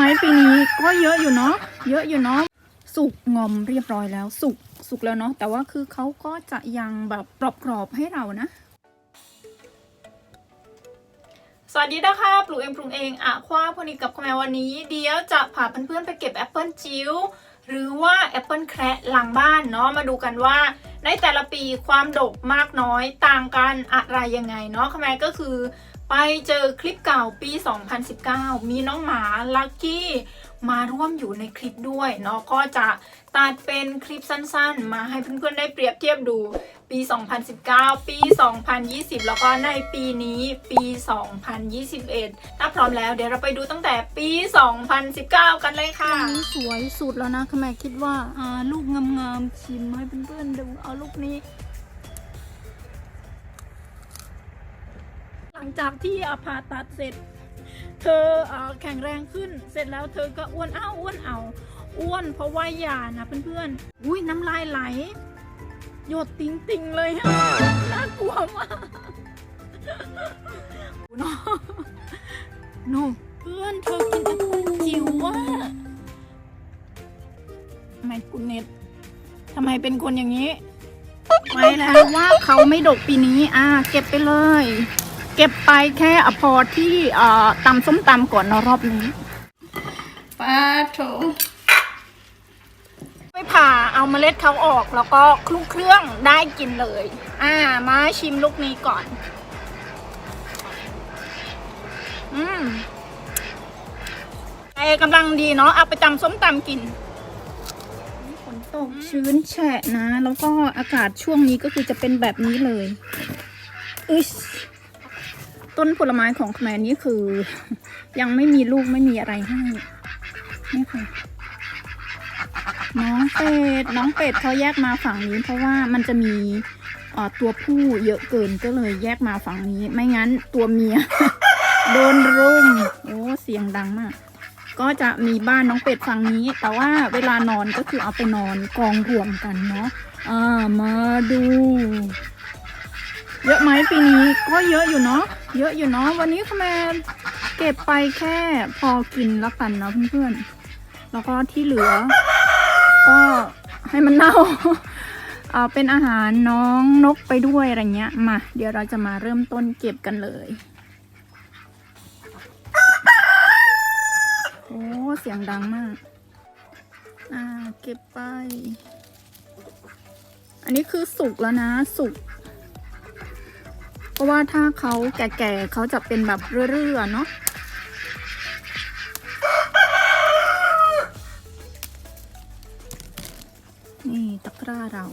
ไหมปีนี้ก็เยอะอยู่เนาะเยอะอยู่เนาะสุกงอมเรียบร้อยแล้วสุกสุกแล้วเนาะแต่ว่าคือเขาก็จะยังแบบกรอบๆให้เรานะสวัสดีนะคะ ปลูกเองปรุงเองอะคว้าพอดีกับคุณแม่วันนี้ เดี๋ยวจะพาเพื่อนๆไปเก็บแอปเปิลจิ๋วหรือว่าแอปเปิลแคระหลังบ้านเนาะมาดูกันว่า ในแต่ละปีความดกมากน้อยต่างกันอะไรยังไงเนาะคุณแม่ก็คือ ไปเจอคลิปเก่าปี 2019 มีน้องหมาลักกี้มาร่วมอยู่ในคลิปด้วยเนาะก็จะตัดเป็นคลิปสั้นๆ มาให้เพื่อนๆได้เปรียบเทียบดูปี 2019 ปี 2020 แล้วก็ในปีนี้ปี 2021 ถ้าพร้อมแล้วเดี๋ยวเราไปดูตั้งแต่ปี 2019 กันเลยค่ะนี้สวยสุดแล้วนะคุณแม่คิดว่าลูกงามๆชิมให้เพื่อนๆดูเอาลูกนี้ จากที่อาผ่าตัดเสร็จ เธออแข็งแรงขึ้น เสร็จแล้วเธอก็อ้วนอ้าวอ้วนเอาอ้วนเพราะว่ายานะเพื่อนๆ อุ้ยน้ำลายไหล หยดติงติงๆเลยฮะน่ากลัวมากโน่โน่เพื่อนเธอกินแอปเปิ้ลจิ๋วว่ะทำไมคุณเน็ตทำไมเป็นคนอย่างนี้ ไม่แล้วว่าเขาไม่ดกปีนี้ อ่า เก็บไปเลย เก็บไปแค่อพอที่เอ่อตำส้มตำก่อนเนอะรอบนี้ป้าโถไม่ผ่าเอาเมล็ดเขาออกแล้วก็คลุกเครื่องได้กินเลย อ่า มาชิมลูกนี้ก่อน อืมไอกำลังดีเนาะเอาไปตำส้มตำกินฝนตกชื้นแฉะนะ แล้วก็อากาศช่วงนี้ก็คือจะเป็นแบบนี้เลยอึช ต้นผลไม้ของแมนี้คือ ยังไม่มีลูกไม่มีอะไรให้นี่ค่ะน้องเป็ดน้องเป็ดเขาแยกมาฝั่งนี้ เพราะว่ามันจะมีตัวผู้เยอะเกินก็เลยแยกมาฝั่งนี้ ไม่งั้นตัวเมีย โดนรุมโอ้เสียงดังมาก ก็จะมีบ้านน้องเป็ดฝั่งนี้ แต่ว่าเวลานอนก็คือเอาไปนอนกองรวมกันเนาะอ่ามาดู เยอะไหมปีนี้ก็เยอะอยู่เนาะเยอะอยู่เนาะวันนี้คะแมเก็บไปแค่พอกินแล้วกันเนาะเพื่อนๆแล้วก็ที่เหลือ ก็ให้มันเน่าเอาเป็นอาหารน้องนกไปด้วยอะไรเงี้ยมาเดี๋ยวเราจะมาเริ่มต้นเก็บกันเลยโอ้เสียงดังมาก อ่าเก็บไป อันนี้คือสุกแล้วนะสุก ราะว่าถ้าเขาแก่ๆเขาจะเป็นแบบเรื่อๆเนาะนี่ตะกร้าเรา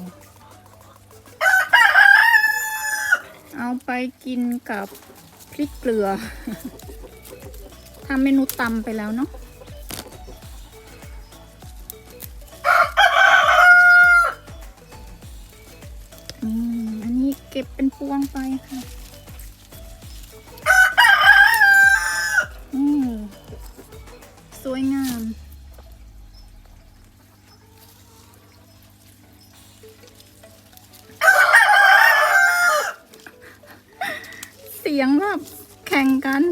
เอาไปกินกับพริกเกลือทำเมนูตำไปแล้วเนาะ ก็บเป็นพวงไปค่ะ อืมสวยงาม เสียงแบบแข่งกัน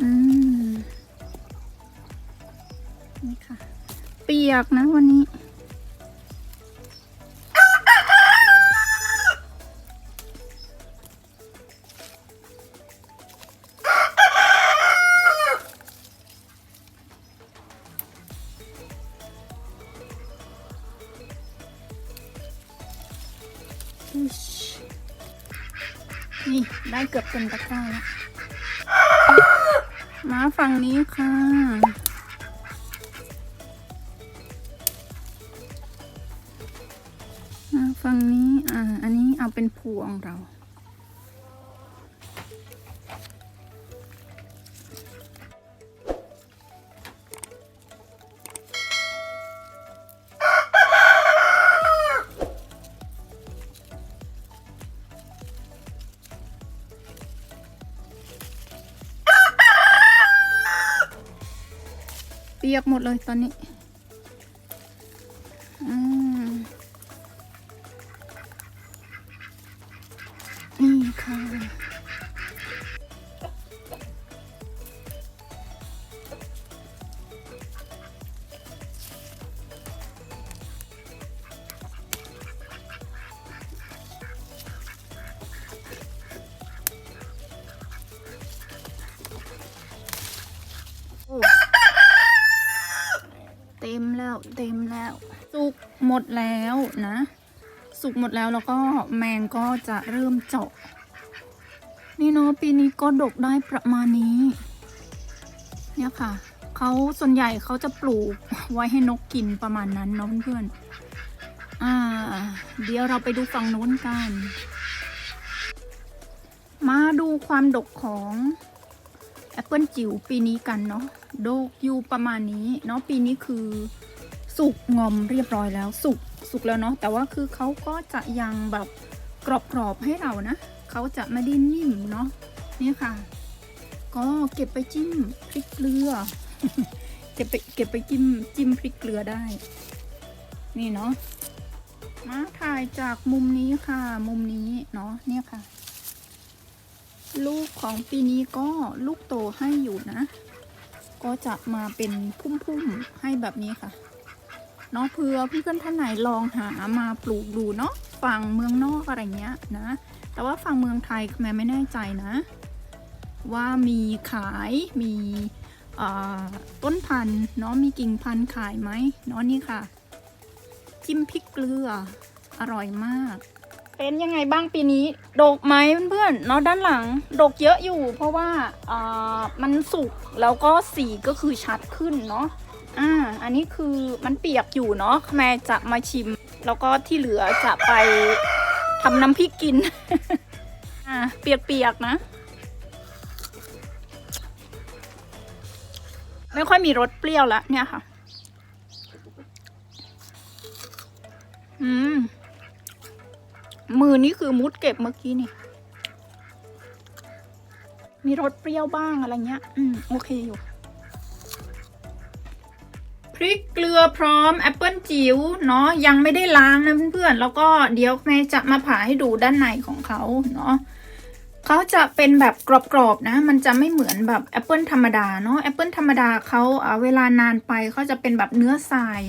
อืม นี่ค่ะ เปียกนะวันนี้ นี่ ได้เกือบเต็มตะกร้าแล้วมาฝั่งนี้ค่ะมาฝั่งนี้ อ่า อันนี้เอาเป็นพวงเรา เปียกหมดเลยตอนนี้ เต็มแล้วเต็มแล้ว สุกหมดแล้วนะ สุกหมดแล้วแล้วก็แมงก็จะเริ่มเจาะ นี่เนาะปีนี้ก็ดกได้ประมาณนี้ เนี่ยค่ะเขาส่วนใหญ่เขาจะปลูกไว้ให้นกกินประมาณนั้นเนาะเพื่อนๆอ่า เดี๋ยวเราไปดูฝั่งโน้นกัน มาดูความดกของ แอปเปิลจิ๋วปีนี้กันเนาะโดกอยู่ประมาณนี้เนาะปีนี้คือสุกงอมเรียบร้อยแล้วสุกสุกแล้วเนาะแต่ว่าคือเขาก็จะยังแบบกรอบๆให้เรานะเขาจะไม่ได้นิ่มเนาะนี่ค่ะ ก็เก็บไปจิ้มพริกเกลือเก็บไปเก็บไปจิ้มจิ้มพริกเกลือได้ นี่เนาะมาถ่ายจากมุมนี้ค่ะ มุมนี้เนาะเนี่ยค่ะ ลูกของปีนี้ก็ลูกโตให้อยู่นะ ก็จะมาเป็นพุ่มๆให้แบบนี้ค่ะเนาะเพื่อเพื่อนท่านไหนลองหามาปลูกดูเนาะฝั่งเมืองนอกอะไรเงี้ยนะ แต่ว่าฝั่งเมืองไทยแม่ไม่แน่ใจนะ ว่ามีขายมีต้นพันธุ์เนาะมีกิ่งพันธุ์ขายไหมเนาะนี่ค่ะ จิ้มพริกเกลืออร่อยมาก เป็นยังไงบ้างปีนี้ดกไหมเพื่อนๆเนาะด้านหลังดกเยอะอยู่ เพราะว่าอ่ามันสุกแล้วก็สีก็คือชัดขึ้นเนาะอ่าอันนี้คือมันเปียกอยู่เนาะแม่จะมาชิม แล้วก็ที่เหลือจะไปทำน้ำพริกกินอ่าเปียกๆนะ ไม่ค่อยมีรสเปรี้ยวล้วเนี่ยค่ะ อืม มือนี่คือมุดเก็บเมื่อกี้นี่ มีรสเปรี้ยวบ้างอะไรเงี้ย อืม โอเคอยู่ พริกเกลือพร้อมแอปเปิลจิ๋วเนาะยังไม่ได้ล้างนะเพื่อนๆ แล้วก็เดี๋ยวแม่จะมาผ่าให้ดูด้านในของเขาเนาะเขาจะเป็นแบบกรอบๆนะ มันจะไม่เหมือนแบบแอปเปิลธรรมดาเนาะแอปเปิลธรรมดาเขาอ่าเวลานานไปเขาจะเป็นแบบเนื้อทราย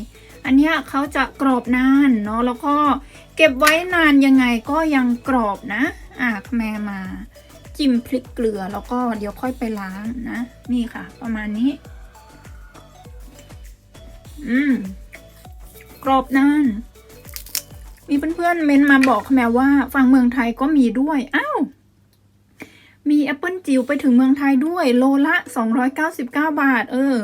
อันนี้เขาจะกรอบนานเนาะแล้วก็เก็บไว้นานยังไงก็ยังกรอบนะ อะแม่มาจิ้มพริกเกลือแล้วก็เดี๋ยวค่อยไปล้างนะ นี่ค่ะ ประมาณนี้ อืม กรอบนานมีเพื่อนๆเมนมาบอกแมวว่าฝั่งเมืองไทยก็มีด้วย อ้าว มีแอปเปิลจิ๋วไปถึงเมืองไทยด้วย โลละ 299 บาท เออ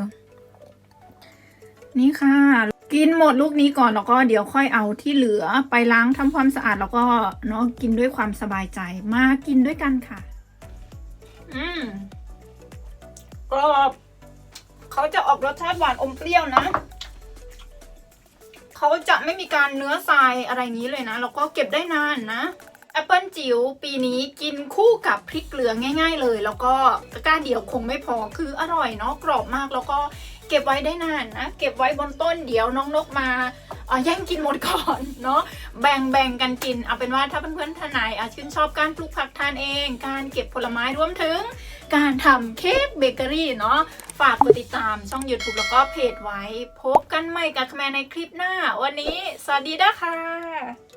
นี่ค่ะ กินหมดลูกนี้ก่อนแล้วก็เดี๋ยวค่อยเอาที่เหลือไปล้างทำความสะอาดแล้วก็เนาะกินด้วยความสบายใจมากินด้วยกันค่ะ อืมกรอบเขาจะออกรสชาติหวานอมเปรี้ยวนะเขาจะไม่มีการเนื้อทรายอะไรนี้เลยนะแล้วก็เก็บได้นานนะแอปเปิลจิ๋วปีนี้กินคู่กับพริกเกลือง่าย ๆ เลย แล้วก็ตะกร้าเดียวคงไม่พอคืออร่อยเนาะกรอบมากแล้วก็ เก็บไว้ได้นานนะ เก็บไว้บนต้นเดี๋ยวน้องนกมาเอ่อแย่งกินหมดก่อนเนาะแบ่งแบ่งกันกินเอาเป็นว่าถ้าเพื่อนๆท่านไหนอะชื่นชอบการปลูกผักทานเอง การเก็บผลไม้รวมถึง การทำเค้กเบเกอรี่เนาะฝากกดติดตามช่อง YouTube แล้วก็เพจไว้ พบกันใหม่กับคแมในคลิปหน้า วันนี้ สวัสดีนะคะ